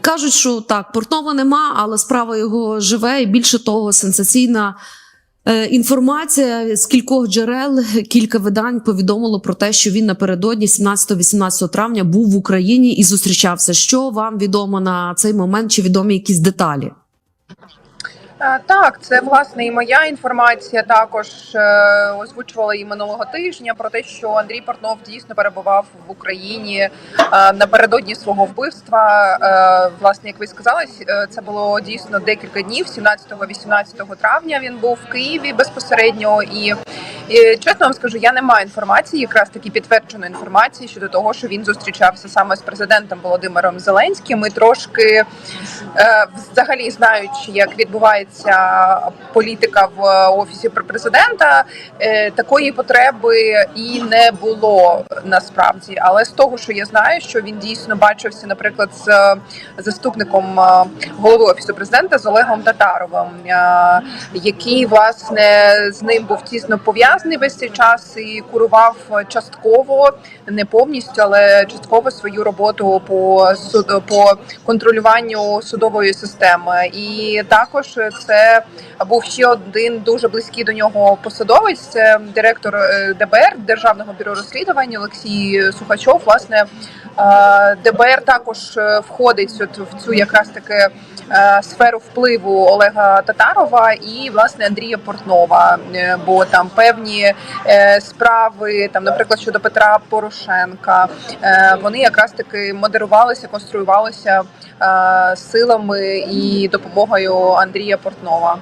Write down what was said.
Кажуть, що так, Портнова нема, але справа його живе, і більше того, сенсаційна е, інформація з кількох джерел, кілька видань повідомило про те, що він напередодні 17-18 травня був в Україні і зустрічався. Що вам відомо на цей момент? Чи відомі якісь деталі? Е, Так, це власне і моя інформація. Також е, озвучувала і минулого тижня про те, що Андрій Портнов дійсно перебував в Україні е, напередодні свого вбивства. Власне, як ви сказали, це було дійсно декілька днів. 17-18 травня він був в Києві безпосередньо. І, і чесно вам скажу, я не маю інформації, якраз таки підтвердженої інформації щодо того, що він зустрічався саме з президентом Володимиром Зеленським. І трошки е, взагалі знаючи, як відбувається політика в офісі президента, е, такої потреби і не було насправді. Але з того, що я знаю, що він дійсно бачився, наприклад, з е, заступником голови офісу президента з Олегом Татаровим, який власне з ним був тісно пов'язаний весь цей час і курував частково, не повністю, але частково свою роботу по суд по контролюванню судової системи. І також це був ще один дуже близький до нього посадовець. Це директор е, ДБР Державного бюро розслідувань Олексій Сухачов. Власне е, ДБР також е, входить от в цю якраз таки е, сферу впливу Олега Татарова і власне Андрія Портнова. Е, Бо там певні е, справи, там, наприклад, щодо Петра Порошенка, е, вони якраз таки модерувалися, конструювалися е, силами і допомогою Андрія Портнова.